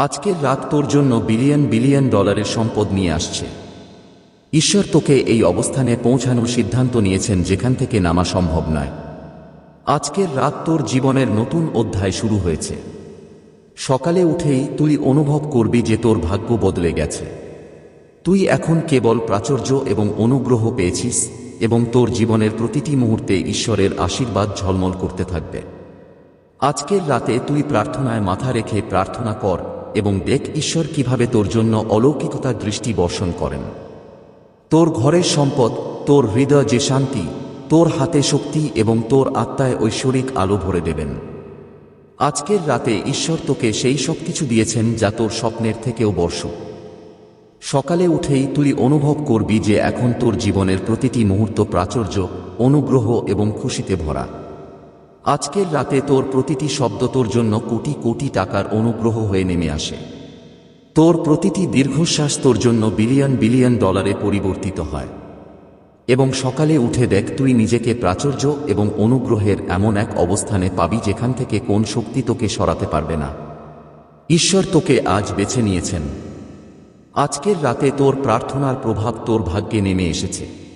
আজকের রাত তোর জন্য বিলিয়ন বিলিয়ন ডলারের সম্পদ নিয়ে আসছে। ঈশ্বর তোকে এই অবস্থানে পৌঁছানোর সিদ্ধান্ত নিয়েছেন যেখান থেকে নামা সম্ভব নয়। আজকের রাত তোর জীবনের নতুন অধ্যায় শুরু হয়েছে। সকালে উঠেই তুই অনুভব করবি যে তোর ভাগ্য বদলে গেছে। তুই এখন কেবল প্রাচুর্য এবং অনুগ্রহ পেয়েছিস এবং তোর জীবনের প্রতিটি মুহূর্তে ঈশ্বরের আশীর্বাদ ঝলমল করতে থাকবে। আজকের রাতে তুই প্রার্থনায় মাথা রেখে প্রার্থনা কর এবং দেখ ঈশ্বর কীভাবে তোর জন্য অলৌকিকতার দৃষ্টি বর্ষণ করেন। তোর ঘরের সম্পদ, তোর হৃদয় যে শান্তি, তোর হাতে শক্তি এবং তোর আত্মায় ঐশ্বরিক আলো ভরে দেবেন। আজকের রাতে ঈশ্বর তোকে সেই সব কিছু দিয়েছেন যা তোর স্বপ্নের থেকেও বর্ষ। সকালে উঠেই তুই অনুভব করবি যে এখন তোর জীবনের প্রতিটি মুহূর্ত প্রাচুর্য, অনুগ্রহ এবং খুশিতে ভরা। আজকের রাতে তোর প্রতিটি শব্দ তোর জন্য কোটি কোটি টাকার অনুগ্রহ হয়ে নেমে আসে। তোর প্রতিটি দীর্ঘশ্বাস তোর জন্য বিলিয়ন বিলিয়ন ডলারে পরিবর্তিত হয়। এবং সকালে উঠে দেখ তুই নিজেকে প্রাচুর্য এবং অনুগ্রহের এমন এক অবস্থানে পাবি যেখান থেকে কোন শক্তি তোকে সরাতে পারবে না। ঈশ্বর তোকে আজ বেছে নিয়েছেন। আজকের রাতে তোর প্রার্থনার প্রভাব তোর ভাগ্যে নেমে এসেছে।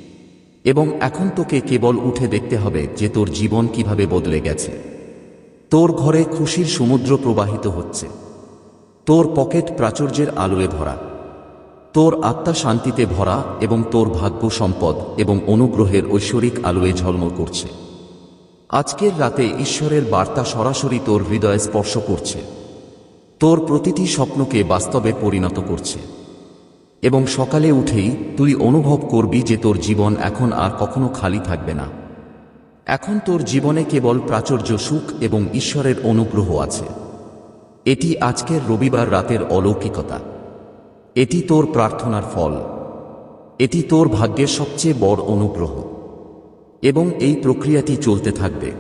এবং এখন তোকে কেবল উঠে দেখতে হবে যে তোর জীবন কীভাবে বদলে গেছে। তোর ঘরে খুশির সমুদ্র প্রবাহিত হচ্ছে। তোর পকেট প্রাচুর্যের আলোয় ভরা। তোর আত্মা শান্তিতে ভরা এবং তোর ভাগ্য সম্পদ এবং অনুগ্রহের ঐশ্বরিক আলোয় ঝলমল করছে। আজকের রাতে ঈশ্বরের বার্তা সরাসরি তোর হৃদয়ে স্পর্শ করছে। তোর প্রতিটি স্বপ্নকে বাস্তবে পরিণত করছে। এবং সকালে উঠেই তুই অনুভব করবি যে তোর জীবন এখন আর কখনো খালি থাকবে না। এখন তোর জীবনে কেবল প্রাচুর্য সুখ এবং ঈশ্বরের অনুগ্রহ আছে। এটি আজকের রবিবার রাতের অলৌকিকতা। এটি তোর প্রার্থনার ফল। এটি তোর ভাগ্যের সবচেয়ে বড় অনুগ্রহ। এবং এই প্রক্রিয়াটি চলতে থাকবে।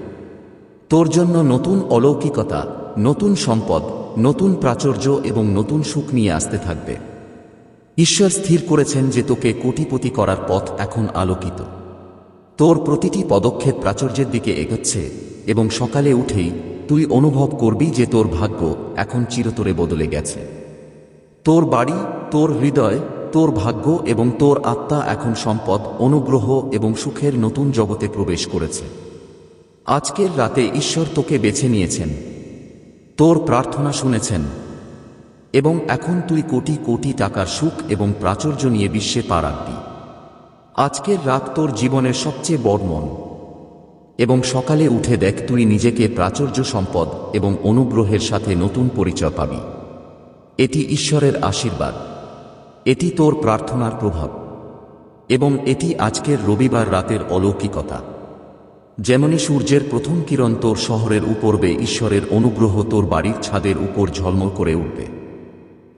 তোর জন্য নতুন অলৌকিকতা, নতুন সম্পদ, নতুন প্রাচুর্য এবং নতুন সুখ নিয়ে আসতে থাকবে। ঈশ্বর স্থির করেছেন যে তোকে কোটিপতি করার পথ এখন আলোকিত। তোর প্রতিটি পদক্ষেপ প্রাচুর্যের দিকে এগোচ্ছে এবং সকালে উঠেই তুই অনুভব করবি যে তোর ভাগ্য এখন চিরতরে বদলে গেছে। তোর বাড়ি, তোর হৃদয়, তোর ভাগ্য এবং তোর আত্মা এখন সম্পদ, অনুগ্রহ এবং সুখের নতুন জগতে প্রবেশ করেছে। আজকের রাতে ঈশ্বর তোকে বেছে নিয়েছেন। তোর প্রার্থনা শুনেছেন। এবং এখন তুই কোটি কোটি টাকার সুখ এবং প্রাচুর্য নিয়ে বিশ্বে পা রাখবি। আজকের রাত তোর জীবনের সবচেয়ে বড় মন। এবং সকালে উঠে দেখ তুই নিজেকে প্রাচুর্য সম্পদ এবং অনুগ্রহের সাথে নতুন পরিচয় পাবি। এটি ঈশ্বরের আশীর্বাদ। এটি তোর প্রার্থনার প্রভাব। এবং এটি আজকের রবিবার রাতের অলৌকিকতা। যেমনই সূর্যের প্রথম কিরণ তোর শহরের উপরবে ঈশ্বরের অনুগ্রহ তোর বাড়ির ছাদের উপর ঝলমল করে উঠবে।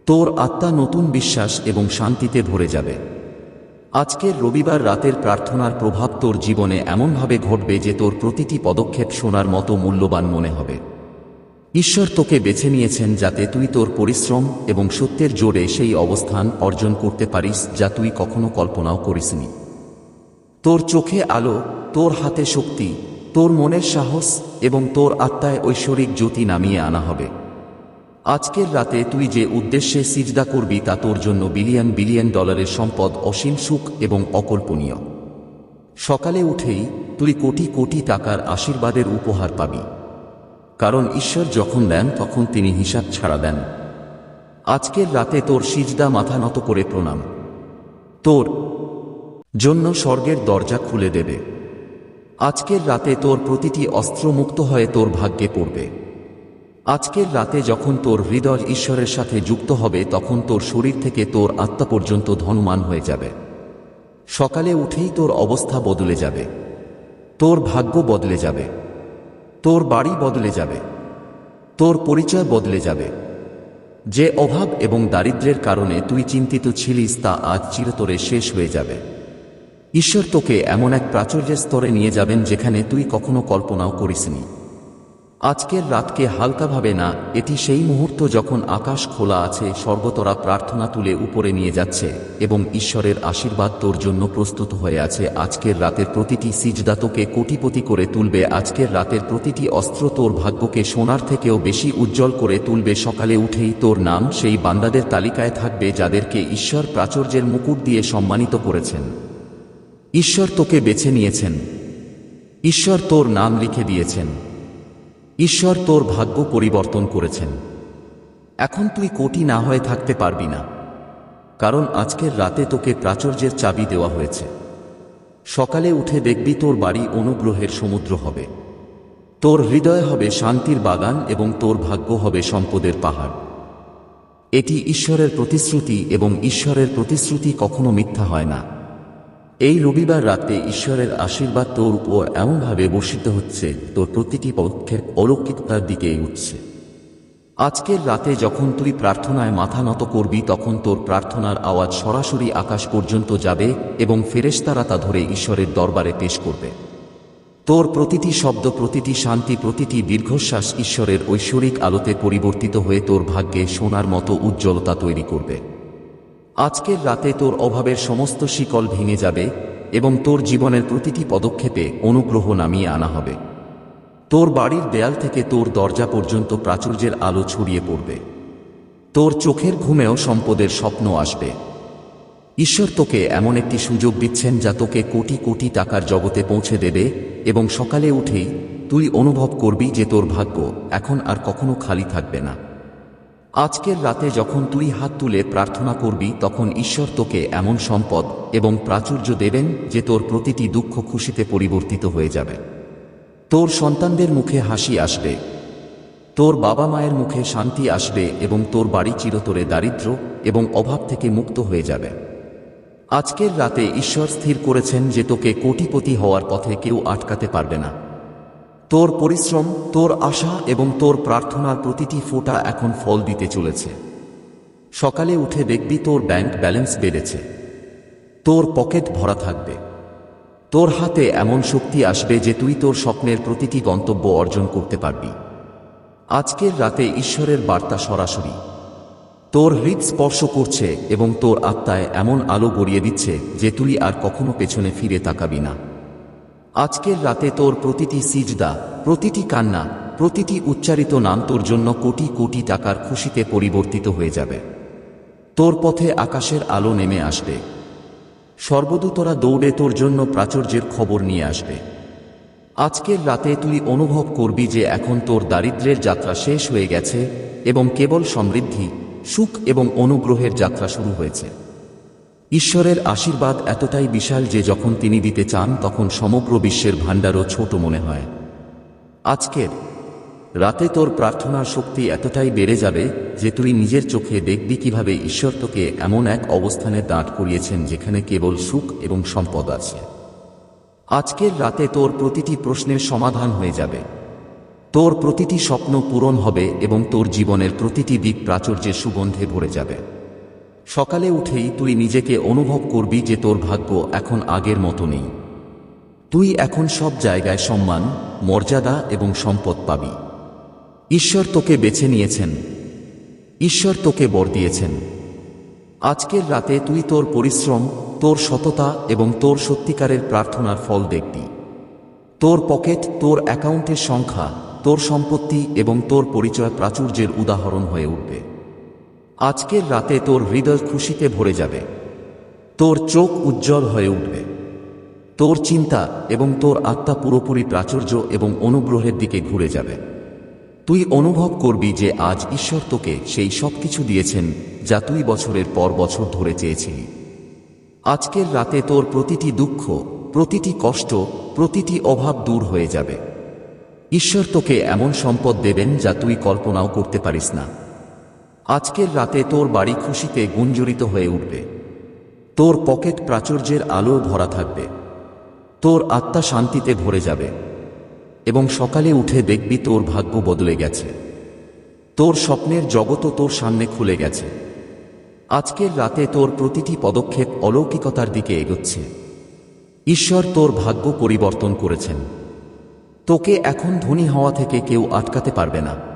তোর আত্মা নতুন বিশ্বাস এবং শান্তিতে ভরে যাবে। আজকের রবিবার রাতের প্রার্থনার প্রভাব তোর জীবনে এমনভাবে ঘটবে যে তোর প্রতিটি পদক্ষেপ শোনার মতো মূল্যবান মনে হবে। ঈশ্বর তোকে বেছে নিয়েছেন যাতে তুই তোর পরিশ্রম এবং সত্যের জোরে সেই অবস্থান অর্জন করতে পারিস যা তুই কখনো কল্পনাও করিসনি। তোর চোখে আলো, তোর হাতে শক্তি, তোর মনের সাহস এবং তোর আত্মায় ঐশ্বরিক জ্যোতি নামিয়ে আনা হবে। আজকের রাতে তুই যে উদ্দেশ্যে সিজদা করবি তা তোর জন্য বিলিয়ন বিলিয়ন ডলারের সম্পদ, অসীম সুখ এবং অকল্পনীয়। সকালে উঠেই তুই কোটি কোটি টাকার আশীর্বাদের উপহার পাবি। কারণ ঈশ্বর যখন দেন, তখন তিনি হিসাব ছাড়া দেন। আজকের রাতে তোর সিজদা মাথা নত করে প্রণাম। তোর জন্য স্বর্গের দরজা খুলে দেবে। আজকের রাতে তোর প্রতিটি অস্ত্র মুক্ত হয়ে তোর ভাগ্যে পড়বে। আজকের রাতে যখন তোর হৃদয় ঈশ্বরের সাথে যুক্ত হবে, তখন তোর শরীর থেকে তোর আত্মা পর্যন্ত ধনুমান হয়ে যাবে। সকালে উঠেই তোর অবস্থা বদলে যাবে। তোর ভাগ্য বদলে যাবে। তোর বাড়ি বদলে যাবে। তোর পরিচয় বদলে যাবে। যে অভাব এবং দারিদ্র্যের কারণে তুই চিন্তিত ছিলিস, তা আজ চিরতরে শেষ হয়ে যাবে। ঈশ্বর তোকে এমন এক প্রাচুর্যের স্তরে নিয়ে যাবেন, যেখানে তুই কখনো কল্পনাও করিসনি। আজকের রাতকে হালকাভাবে না, এটি সেই মুহূর্ত যখন আকাশ খোলা আছে, সর্বতরা প্রার্থনা তুলে উপরে নিয়ে যাচ্ছে, এবং ঈশ্বরের আশীর্বাদ তোর জন্য প্রস্তুত হয়ে আছে। আজকের রাতের প্রতিটি সিজদা তোকে কোটিপতি করে তুলবে। আজকের রাতের প্রতিটি অস্ত্র তোর ভাগ্যকে সোনার থেকেও বেশি উজ্জ্বল করে তুলবে। সকালে উঠেই তোর নাম সেই বান্দাদের তালিকায় থাকবে, যাদেরকে ঈশ্বর প্রাচুর্যের মুকুট দিয়ে সম্মানিত করেছেন। ঈশ্বর তোকে বেছে নিয়েছেন। ঈশ্বর তোর নাম লিখে দিয়েছেন। ঈশ্বর তোর ভাগ্য পরিবর্তন করেছেন। এখন তুই কোটি না হয়ে থাকতে পারবি না। কারণ আজকের রাতে তোকে প্রাচুর্যের চাবি দেওয়া হয়েছে। সকালে উঠে দেখবি তোর বাড়ি অনুগ্রহের সমুদ্র হবে। তোর হৃদয় হবে শান্তির বাগান এবং তোর ভাগ্য হবে সম্পদের পাহাড়। এটি ঈশ্বরের প্রতিশ্রুতি এবং ঈশ্বরের প্রতিশ্রুতি কখনো মিথ্যা হয় না। এই রবিবার রাতে ঈশ্বরের আশীর্বাদ তোর উপর এমনভাবে বর্ষিত হচ্ছে, তোর প্রতিটি পদক্ষেপ অলৌকিকতার দিকে উঠছে আজকের রাতে যখন তুই প্রার্থনায় মাথা নত করবি, তখন তোর প্রার্থনার আওয়াজ সরাসরি আকাশ পর্যন্ত যাবে এবং ফেরেশতারা তা ধরে ঈশ্বরের দরবারে পেশ করবে। তোর প্রতিটি শব্দ, প্রতিটি শান্তি, প্রতিটি দীর্ঘশ্বাস ঈশ্বরের ঐশ্বরিক আলোতে পরিবর্তিত হয়ে তোর ভাগ্যে সোনার মতো উজ্জ্বলতা তৈরি করবে। আজকের রাতে তোর অভাবের সমস্ত শিকল ভেঙে যাবে এবং তোর জীবনের প্রতিটি পদক্ষেপে অনুগ্রহ নামিয়ে আনা হবে। তোর বাড়ির দেয়াল থেকে তোর দরজা পর্যন্ত প্রাচুর্যের আলো ছড়িয়ে পড়বে। তোর চোখের ঘুমেও সম্পদের স্বপ্ন আসবে। ঈশ্বর তোকে এমন একটি সুযোগ দিচ্ছেন যা তোকে কোটি কোটি টাকার জগতে পৌঁছে দেবে এবং সকালে উঠেই তুই অনুভব করবি যে তোর ভাগ্য এখন আর কখনো খালি থাকবে না। আজকের রাতে যখন তুই হাত তুলে প্রার্থনা করবি, তখন ঈশ্বর তোকে এমন সম্পদ এবং প্রাচুর্য দেবেন যে তোর প্রতিটি দুঃখ খুশিতে পরিবর্তিত হয়ে যাবে। তোর সন্তানদের মুখে হাসি আসবে, তোর বাবা মায়ের মুখে শান্তি আসবে এবং তোর বাড়ি চিরতরে দারিদ্র এবং অভাব থেকে মুক্ত হয়ে যাবে। আজকের রাতে ঈশ্বর স্থির করেছেন যে তোকে কোটিপতি হওয়ার পথে কেউ আটকাতে পারবে না। তোর পরিশ্রম, তোর আশা এবং তোর প্রার্থনার প্রতিটি ফোঁটা এখন ফল দিতে চলেছে। সকালে উঠে দেখবি তোর ব্যাংক ব্যালেন্স বেড়েছে। তোর পকেট ভরা থাকবে। তোর হাতে এমন শক্তি আসবে যে তুই তোর স্বপ্নের প্রতিটি গন্তব্য অর্জন করতে পারবি। আজকের রাতে ঈশ্বরের বার্তা সরাসরি। তোর হৃদ স্পর্শ করছে এবং তোর আত্মায় এমন আলো গড়িয়ে দিচ্ছে যে তুই আর কখনো পেছনে ফিরে তাকাবি না। আজকের রাতে তোর প্রতিটি সিজদা, প্রতিটি কান্না, প্রতিটি উচ্চারিত নাম তোর জন্য কোটি কোটি টাকার খুশিতে পরিবর্তিত হয়ে যাবে। তোর পথে আকাশের আলো নেমে আসবে। সর্বদূতরা দৌড়ে তোর জন্য প্রাচুর্যের খবর নিয়ে আসবে। আজকের রাতে তুই অনুভব করবি যে এখন তোর দারিদ্র্যের যাত্রা শেষ হয়ে গেছে এবং কেবল সমৃদ্ধি, সুখ এবং অনুগ্রহের যাত্রা শুরু হয়েছে। ঈশ্বরের আশীর্বাদ এতটাই বিশাল যে যখন তিনি দিতে চান, তখন সমগ্র বিশ্বের ভাণ্ডারও ছোট মনে হয়। আজকের রাতে তোর প্রার্থনার শক্তি এতটাই বেড়ে যাবে যে তুই নিজের চোখে দেখবি কীভাবে ঈশ্বর তোকে এমন এক অবস্থানে দাঁড় করিয়েছেন যেখানে কেবল সুখ এবং সম্পদ আছে। আজকের রাতে তোর প্রতিটি প্রশ্নের সমাধান হয়ে যাবে। তোর প্রতিটি স্বপ্ন পূরণ হবে এবং তোর জীবনের প্রতিটি দিক প্রাচুর্যের সুগন্ধে ভরে যাবে। সকালে উঠেই তুই নিজেকে অনুভব করবি যে তোর ভাগ্য এখন আগের মতো নেই। তুই এখন সব জায়গায় সম্মান, মর্যাদা এবং সম্পদ পাবি। ঈশ্বর তোকে বেছে নিয়েছেন। ঈশ্বর তোকে বর দিয়েছেন। আজকের রাতে তুই তোর পরিশ্রম, তোর সততা এবং তোর সত্যিকারের প্রার্থনার ফল দেখবি। তোর পকেট, তোর অ্যাকাউন্টের সংখ্যা, তোর সম্পত্তি এবং তোর পরিচয় প্রাচুর্যের উদাহরণ হয়ে উঠবে। আজকের রাতে তোর হৃদয় খুশিতে ভরে যাবে। তোর চোখ উজ্জ্বল হয়ে উঠবে। তোর চিন্তা এবং তোর আত্মা পুরোপুরি প্রাচুর্য এবং অনুগ্রহের দিকে ঘুরে যাবে। তুই অনুভব করবি যে আজ ঈশ্বর তোকে সেই সব কিছু দিয়েছেন যা তুই বছরের পর বছর ধরে চেয়েছিলি। আজকের রাতে তোর প্রতিটি দুঃখ, প্রতিটি কষ্ট, প্রতিটি অভাব দূর হয়ে যাবে। ঈশ্বর তোকে এমন সম্পদ দেবেন যা তুই কল্পনাও করতে পারিস না। আজকের রাতে তোর বাড়ি খুশিতে গুঞ্জরিত হয়ে উঠবে। তোর পকেট প্রাচুর্যের আলো ভরা থাকবে। তোর আত্মা শান্তিতে ভরে যাবে। এবং সকালে উঠে দেখবি তোর ভাগ্য বদলে গেছে। তোর স্বপ্নের জগতও তোর সামনে খুলে গেছে। আজকের রাতে তোর প্রতিটি পদক্ষেপ অলৌকিকতার দিকে এগোচ্ছে। ঈশ্বর তোর ভাগ্য পরিবর্তন করেছেন। তোকে এখন ধনী হওয়া থেকে কেউ আটকাতে পারবে না।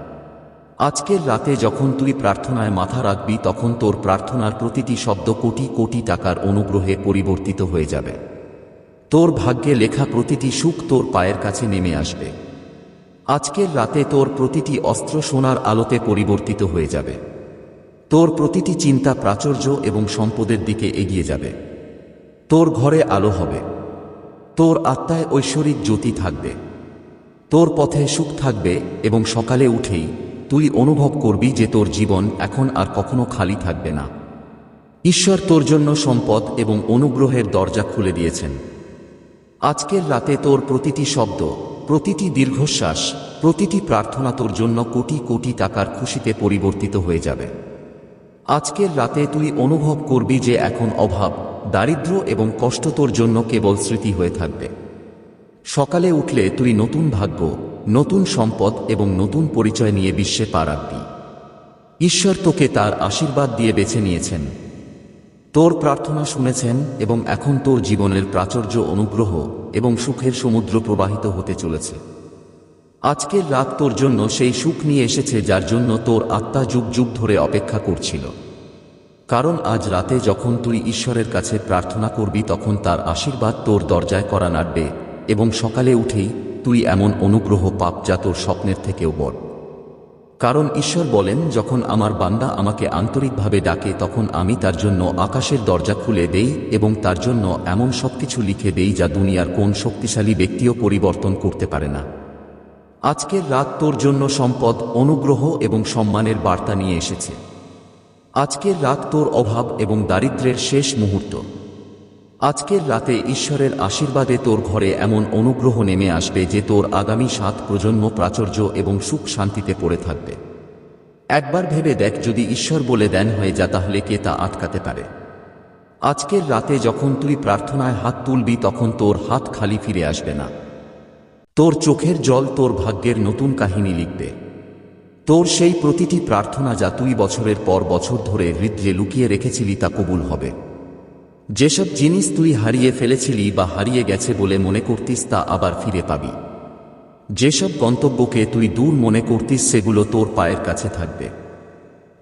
আজকের রাতে যখন তুই প্রার্থনায় মাথা রাখবি, তখন তোর প্রার্থনার প্রতিটি শব্দ কোটি কোটি টাকার অনুগ্রহে পরিবর্তিত হয়ে যাবে। তোর ভাগ্যে লেখা প্রতিটি সুখ তোর পায়ের কাছে নেমে আসবে। আজকের রাতে তোর প্রতিটি অস্ত্র সোনার আলোতে পরিবর্তিত হয়ে যাবে। তোর প্রতিটি চিন্তা প্রাচুর্য এবং সম্পদের দিকে এগিয়ে যাবে। তোর ঘরে আলো হবে। তোর আত্মায় ঐশ্বরিক জ্যোতি থাকবে। তোর পথে সুখ থাকবে এবং সকালে উঠেই তুই অনুভব করবি যে তোর জীবন এখন আর কখনো খালি থাকবে না। ঈশ্বর তোর জন্য সম্পদ এবং অনুগ্রহের দরজা খুলে দিয়েছেন। আজকের রাতে তোর প্রতিটি শব্দ, প্রতিটি দীর্ঘশ্বাস, প্রতিটি প্রার্থনা তোর জন্য কোটি কোটি টাকার খুশিতে পরিবর্তিত হয়ে যাবে। আজকের রাতে তুই অনুভব করবি যে এখন অভাব, দারিদ্র্য এবং কষ্ট তোর জন্য কেবল স্মৃতি হয়ে থাকবে। সকালে উঠলে তুই নতুন ভাগ্য নতুন সম্পদ এবং নতুন পরিচয় নিয়ে বিশ্বে পা রাখবি। ঈশ্বর তোকে তার আশীর্বাদ দিয়ে বেছে নিয়েছেন। তোর প্রার্থনা শুনেছেন এবং এখন তোর জীবনের প্রাচুর্য অনুগ্রহ এবং সুখের সমুদ্র প্রবাহিত হতে চলেছে। আজকের রাত তোর জন্য সেই সুখ নিয়ে এসেছে যার জন্য তোর আত্মা যুগ যুগ ধরে অপেক্ষা করছিল। কারণ আজ রাতে যখন তুই ঈশ্বরের কাছে প্রার্থনা করবি তখন তার আশীর্বাদ তোর দরজায় করা নাড়বে এবং সকালে উঠেই তুই এমন অনুগ্রহ পাপ যা তোর স্বপ্নের থেকেও বড়। কারণ ঈশ্বর বলেন, যখন আমার বান্দা আমাকে আন্তরিকভাবে ডাকে, তখন আমি তার জন্য আকাশের দরজা খুলে দেই এবং তার জন্য এমন সবকিছু লিখে দেই যা দুনিয়ার কোন শক্তিশালী ব্যক্তিও পরিবর্তন করতে পারে না। আজকের রাত তোর জন্য সম্পদ, অনুগ্রহ এবং সম্মানের বার্তা নিয়ে এসেছে। আজকের রাত তোর অভাব এবং দারিদ্র্যের শেষ মুহূর্ত। আজকের রাতে ঈশ্বরের আশীর্বাদে তোর ঘরে এমন অনুগ্রহ নেমে আসবে যে তোর আগামী সাত প্রজন্ম প্রাচুর্য এবং সুখ শান্তিতে পড়ে থাকবে। একবার ভেবে দেখ যদি ঈশ্বর বলে দেন হয়ে যা তাহলে কে তা আটকাতে পারে। আজকের রাতে যখন তুই প্রার্থনায় হাত তুলবি তখন তোর হাত খালি ফিরে আসবে না। তোর চোখের জল তোর ভাগ্যের নতুন কাহিনী লিখবে। তোর সেই প্রতিটি প্রার্থনা যা তুই বছরের পর বছর ধরে হৃদয়ে লুকিয়ে রেখেছিলি তা কবুল হবে। যেসব জিনিস তুই হারিয়ে ফেলেছিলি বা হারিয়ে গেছে বলে মনে করতিস তা আবার ফিরে পাবি। যেসব গন্তব্যকে তুই দূর মনে করতিস, সেগুলো তোর পায়ের কাছে থাকবে।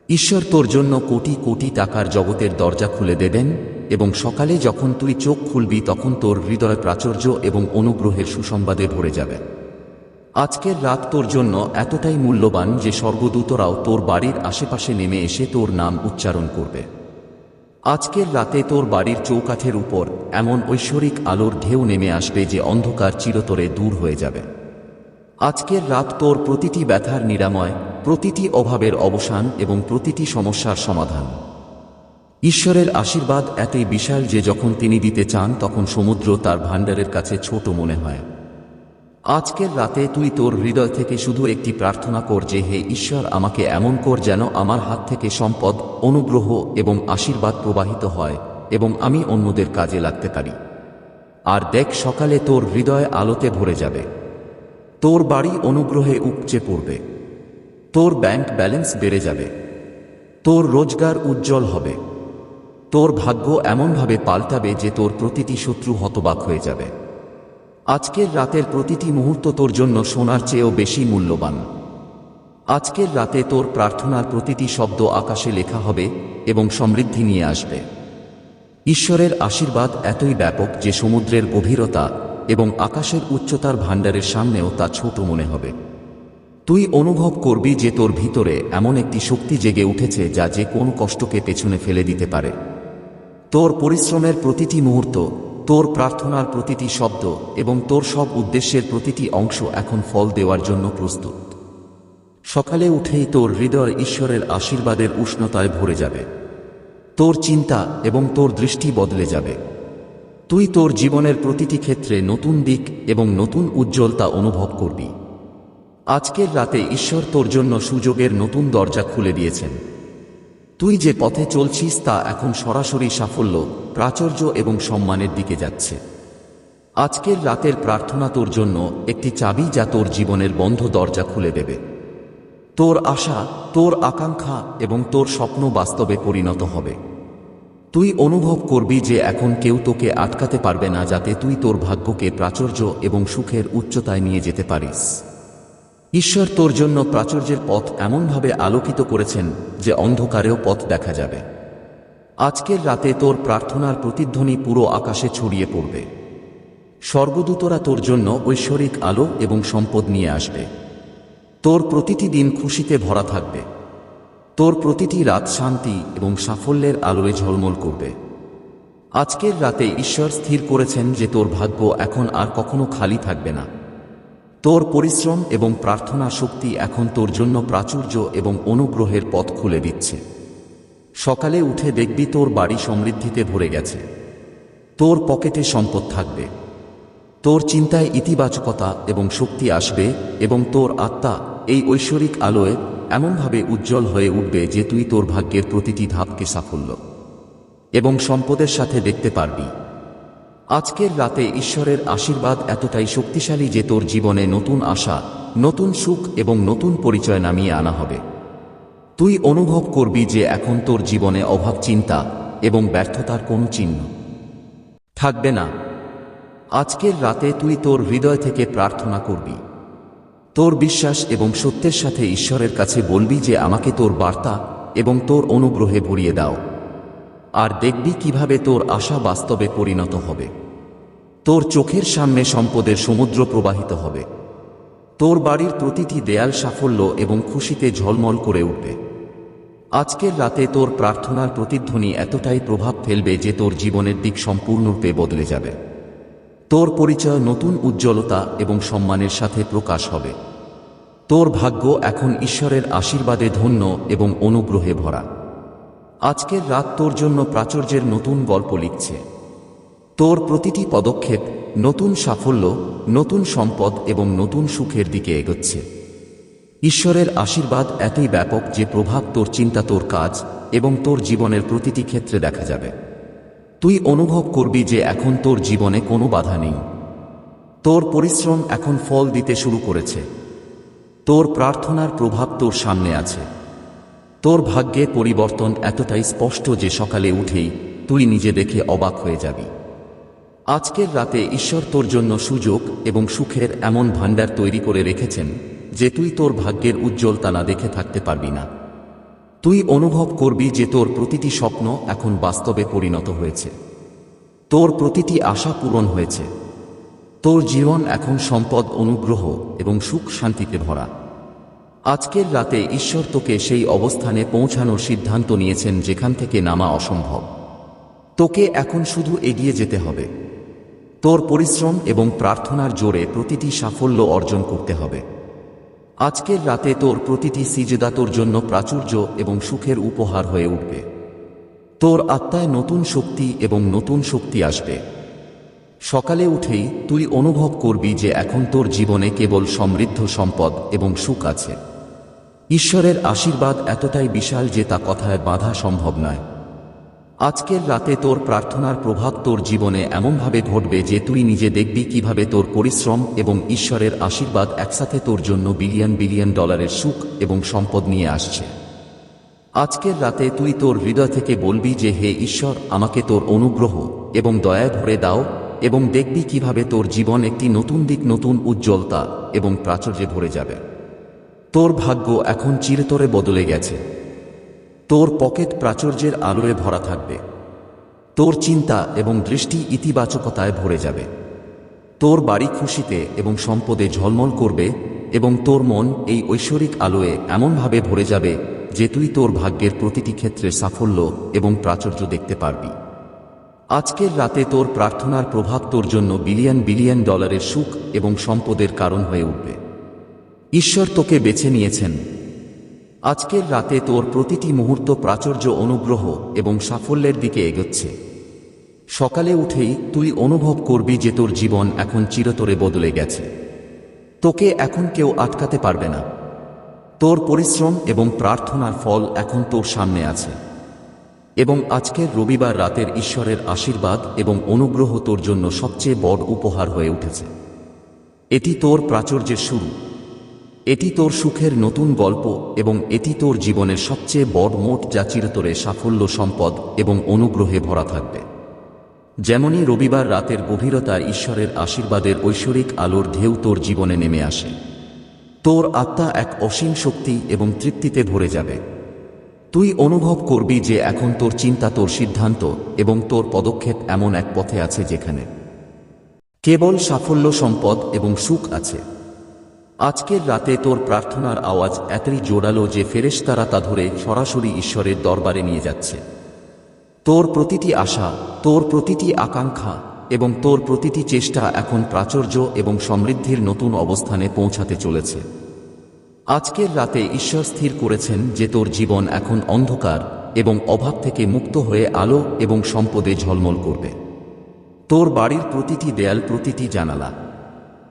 ঈশ্বর তোর জন্য কোটি কোটি টাকার জগতের দরজা খুলে দেবেন এবং সকালে যখন তুই চোখ খুলবি, তখন তোর হৃদয় প্রাচুর্য এবং অনুগ্রহের সুসংবাদে ভরে যাবে। আজকের রাত তোর জন্য এতটাই মূল্যবান যে স্বর্গদূতরাও তোর বাড়ির আশেপাশে নেমে এসে তোর নাম উচ্চারণ করবে। আজকের রাতে তোর বাড়ির চৌকাঠের উপর এমন ঐশ্বরিক আলোর ঢেউ নেমে আসবে যে অন্ধকার চিরতরে দূর হয়ে যাবে। আজকের রাত তোর প্রতিটি ব্যথার নিরাময়, প্রতিটি অভাবের অবসান এবং প্রতিটি সমস্যার সমাধান। ঈশ্বরের আশীর্বাদ এতই বিশাল যে যখন তিনি দিতে চান তখন সমুদ্র তার ভাণ্ডারের কাছে ছোট মনে হয়। আজকের রাতে তুই তোর হৃদয় থেকে শুধু একটি প্রার্থনা কর যে হে ঈশ্বর, আমাকে এমন কর যেন আমার হাত থেকে সম্পদ, অনুগ্রহ এবং আশীর্বাদ প্রবাহিত হয় এবং আমি অন্যদের কাজে লাগতে পারি। আর দেখ, সকালে তোর হৃদয় আলোতে ভরে যাবে। তোর বাড়ি অনুগ্রহে উপচে পড়বে। তোর ব্যাংক ব্যালেন্স বেড়ে যাবে। তোর রোজগার উজ্জ্বল হবে। তোর ভাগ্য এমনভাবে পাল্টাবে যে তোর প্রতিটি শত্রু হতবাক হয়ে যাবে। আজকের রাতের প্রতিটি মুহূর্ত তোর জন্য সোনার চেয়েও বেশি মূল্যবান। আজকের রাতে তোর প্রার্থনার প্রতিটি শব্দ আকাশে লেখা হবে এবং সমৃদ্ধি নিয়ে আসবে। ঈশ্বরের আশীর্বাদ এতই ব্যাপক যে সমুদ্রের গভীরতা এবং আকাশের উচ্চতার ভাণ্ডারের সামনেও তা ছোট মনে হবে। তুই অনুভব করবি যে তোর ভিতরে এমন একটি শক্তি জেগে উঠেছে যা যে কোন কষ্টকে পেছনে ফেলে দিতে পারে। তোর পরিশ্রমের প্রতিটি মুহূর্ত তোর প্রার্থনার প্রতিটি শব্দ এবং তোর সব উদ্দেশ্যের প্রতিটি অংশ এখন ফল দেওয়ার জন্য প্রস্তুত। সকালে উঠেই তোর হৃদয় ঈশ্বরের আশীর্বাদের উষ্ণতায় ভরে যাবে। তোর চিন্তা এবং তোর দৃষ্টি বদলে যাবে। তুই তোর জীবনের প্রতিটি ক্ষেত্রে নতুন দিক এবং নতুন উজ্জ্বলতা অনুভব করবি। আজকের রাতে ঈশ্বর তোর জন্য সুযোগের নতুন দরজা খুলে দিয়েছেন। তুই যে পথে চলছিস তা এখন সরাসরি সাফল্য, প্রাচুর্য এবং সম্মানের দিকে যাচ্ছে। আজকের রাতের প্রার্থনা তোর জন্য একটি চাবি যা তোর জীবনের বন্ধ দরজা খুলে দেবে। তোর আশা, তোর আকাঙ্ক্ষা এবং তোর স্বপ্ন বাস্তবে পরিণত হবে। তুই অনুভব করবি যে এখন কেউ তোকে আটকাতে পারবে না যাতে তুই তোর ভাগ্যকে প্রাচুর্য এবং সুখের উচ্চতায় নিয়ে যেতে পারিস। ঈশ্বর তোর জন্য প্রাচুর্যের পথ এমনভাবে আলোকিত করেছেন যে অন্ধকারেও পথ দেখা যাবে। আজকের রাতে তোর প্রার্থনার প্রতিধ্বনি পুরো আকাশে ছড়িয়ে পড়বে। স্বর্গদূতরা তোর জন্য ঐশ্বরিক আলো এবং সম্পদ নিয়ে আসবে। তোর প্রতিটি দিন খুশিতে ভরা থাকবে। তোর প্রতিটি রাত শান্তি এবং সাফল্যের আলোয় ঝলমল করবে। আজকের রাতে ঈশ্বর স্থির করেছেন যে তোর ভাগ্য এখন আর কখনো খালি থাকবে না। তোর পরিশ্রম এবং প্রার্থনা শক্তি এখন তোর জন্য প্রাচুর্য এবং অনুগ্রহের পথ খুলে দিচ্ছে। সকালে উঠে দেখবি তোর বাড়ি সমৃদ্ধিতে ভরে গেছে। তোর পকেটে সম্পদ থাকবে। তোর চিন্তায় ইতিবাচকতা এবং শক্তি আসবে এবং তোর আত্মা এই ঐশ্বরিক আলোয় এমনভাবে উজ্জ্বল হয়ে উঠবে যে তুই তোর ভাগ্যের প্রতিটি ধাপকে সাফল্য এবং সম্পদের সাথে দেখতে পারবি। আজকের রাতে ঈশ্বরের আশীর্বাদ এতটাই শক্তিশালী যে তোর জীবনে নতুন আশা, নতুন সুখ এবং নতুন পরিচয় নামিয়ে আনা হবে। তুই অনুভব করবি যে এখন তোর জীবনে অভাব চিন্তা এবং ব্যর্থতার কোনো চিহ্ন থাকবে না। আজকের রাতে তুই তোর হৃদয় থেকে প্রার্থনা করবি। তোর বিশ্বাস এবং সত্যের সাথে ঈশ্বরের কাছে বলবি যে আমাকে তোর বার্তা এবং তোর অনুগ্রহে ভরিয়ে দাও। আর দেখবি কীভাবে তোর আশা বাস্তবে পরিণত হবে। তোর চোখের সামনে সম্পদের সমুদ্র প্রবাহিত হবে। তোর বাড়ির প্রতিটি দেয়াল সাফল্য এবং খুশিতে ঝলমল করে উঠবে। আজকের রাতে তোর প্রার্থনার প্রতিধ্বনি এতটাই প্রভাব ফেলবে যে তোর জীবনের দিক সম্পূর্ণরূপে বদলে যাবে। তোর পরিচয় নতুন উজ্জ্বলতা এবং সম্মানের সাথে প্রকাশ হবে। তোর ভাগ্য এখন ঈশ্বরের আশীর্বাদে ধন্য এবং অনুগ্রহে ভরা। আজকের রাত তোর জন্য প্রাচুর্যের নতুন গল্প লিখছে। তোর প্রতিটি পদক্ষেপ নতুন সাফল্য, নতুন সম্পদ এবং নতুন সুখের দিকে এগোচ্ছে। ঈশ্বরের আশীর্বাদ এতই ব্যাপক যে প্রভাব তোর চিন্তা, তোর কাজ এবং তোর জীবনের প্রতিটি ক্ষেত্রে দেখা যাবে। তুই অনুভব করবি যে এখন তোর জীবনে কোনো বাধা নেই। তোর পরিশ্রম এখন ফল দিতে শুরু করেছে। তোর প্রার্থনার প্রভাব তোর সামনে আছে। তোর ভাগ্যে পরিবর্তন এতটাই স্পষ্ট যে সকালে উঠেই তুই নিজে দেখে অবাক হয়ে যাবি। আজকের রাতে ঈশ্বর তোর জন্য সুযোগ এবং সুখের এমন ভাণ্ডার তৈরি করে রেখেছেন যে তুই তোর ভাগ্যের উজ্জ্বলতা না দেখে থাকতে পারবি না। তুই অনুভব করবি যে তোর প্রতিটি স্বপ্ন এখন বাস্তবে পরিণত হয়েছে। তোর প্রতিটি আশা পূরণ হয়েছে। তোর জীবন এখন সম্পদ, অনুগ্রহ এবং সুখ শান্তিতে ভরা। আজকের রাতে ঈশ্বর তোকে সেই অবস্থানে পৌঁছানোর সিদ্ধান্ত নিয়েছেন যেখান থেকে নামা অসম্ভব। তোকে এখন শুধু এগিয়ে যেতে হবে। তোর পরিশ্রম এবং প্রার্থনার জোরে প্রতিটি সাফল্য অর্জন করতে হবে। আজকের রাতে তোর প্রতিটি সিজেদা তোর জন্য প্রাচুর্য এবং সুখের উপহার হয়ে উঠবে। তোর আত্মায় নতুন শক্তি এবং নতুন শক্তি আসবে। সকালে উঠেই তুই অনুভব করবি যে এখন তোর জীবনে কেবল সমৃদ্ধ সম্পদ এবং সুখ আছে। ঈশ্বরের আশীর্বাদ এতটাই বিশাল যে তা কথায় বাধা সম্ভব নয়। আজকের রাতে তোর প্রার্থনার প্রভাব তোর জীবনে এমনভাবে ঘটবে যে তুই নিজে দেখবি কীভাবে তোর পরিশ্রম এবং ঈশ্বরের আশীর্বাদ একসাথে তোর জন্য বিলিয়ন বিলিয়ন ডলারের সুখ এবং সম্পদ নিয়ে আসছে। আজকের রাতে তুই তোর হৃদয় থেকে বলবি যে হে ঈশ্বর, আমাকে তোর অনুগ্রহ এবং দয়ায় ভরে দাও এবং দেখবি কীভাবে তোর জীবন একটি নতুন দিক, নতুন উজ্জ্বলতা এবং প্রাচুর্যে ভরে যাবে। তোর ভাগ্য এখন চিরতরে বদলে গেছে। তোর পকেট প্রাচুর্যের আলোয় ভরা থাকবে। তোর চিন্তা এবং দৃষ্টি ইতিবাচকতায় ভরে যাবে। তোর বাড়ি খুশিতে এবং সম্পদে ঝলমল করবে এবং তোর মন এই ঐশ্বরিক আলোয় এমনভাবে ভরে যাবে যে তুই তোর ভাগ্যের প্রতিটি ক্ষেত্রে সাফল্য এবং প্রাচুর্য দেখতে পারবি। আজকের রাতে তোর প্রার্থনার প্রভাব তোর জন্য বিলিয়ন বিলিয়ন ডলারের সুখ এবং সম্পদের কারণ হয়ে উঠবে। ঈশ্বর তোকে বেছে নিয়েছেন। আজকের রাতে তোর প্রতিটি মুহূর্ত প্রাচুর্য অনুগ্রহ এবং সাফল্যের দিকে এগোচ্ছে। সকালে উঠেই তুই অনুভব করবি যে তোর জীবন এখন চিরতরে বদলে গেছে। তোকে এখন কেউ আটকাতে পারবে না। তোর পরিশ্রম এবং প্রার্থনার ফল এখন তোর সামনে আছে। এবং আজকের রবিবার রাতের ঈশ্বরের আশীর্বাদ এবং অনুগ্রহ তোর জন্য সবচেয়ে বড় উপহার হয়ে উঠেছে। এটি তোর প্রাচুর্যের শুরু। এটি তোর সুখের নতুন গল্প এবং এটি তোর জীবনের সবচেয়ে বড় মোট যা চিরতরে সাফল্য, সম্পদ এবং অনুগ্রহে ভরা থাকবে। যেমনই রবিবার রাতের গভীরতায় ঈশ্বরের আশীর্বাদের ঐশ্বরিক আলোর ঢেউ তোর জীবনে নেমে আসে। তোর আত্মা এক অসীম শক্তি এবং তৃপ্তিতে ভরে যাবে। তুই অনুভব করবি যে এখন তোর চিন্তা, তোর সিদ্ধান্ত এবং তোর পদক্ষেপ এমন এক পথে আছে যেখানে কেবল সাফল্য, সম্পদ এবং সুখ আছে। আজকের রাতে তোর প্রার্থনার আওয়াজ এতই জোরালো যে ফেরেশতারা তা ধরে সরাসরি ঈশ্বরের দরবারে নিয়ে যাচ্ছে। তোর প্রতিটি আশা, তোর প্রতিটি আকাঙ্ক্ষা এবং তোর প্রতিটি চেষ্টা এখন প্রাচুর্য এবং সমৃদ্ধির নতুন অবস্থানে পৌঁছাতে চলেছে। আজকের রাতে ঈশ্বর স্থির করেছেন যে তোর জীবন এখন অন্ধকার এবং অভাব থেকে মুক্ত হয়ে আলো এবং সম্পদে ঝলমল করবে। তোর বাড়ির প্রতিটি দেয়াল, প্রতিটি জানালা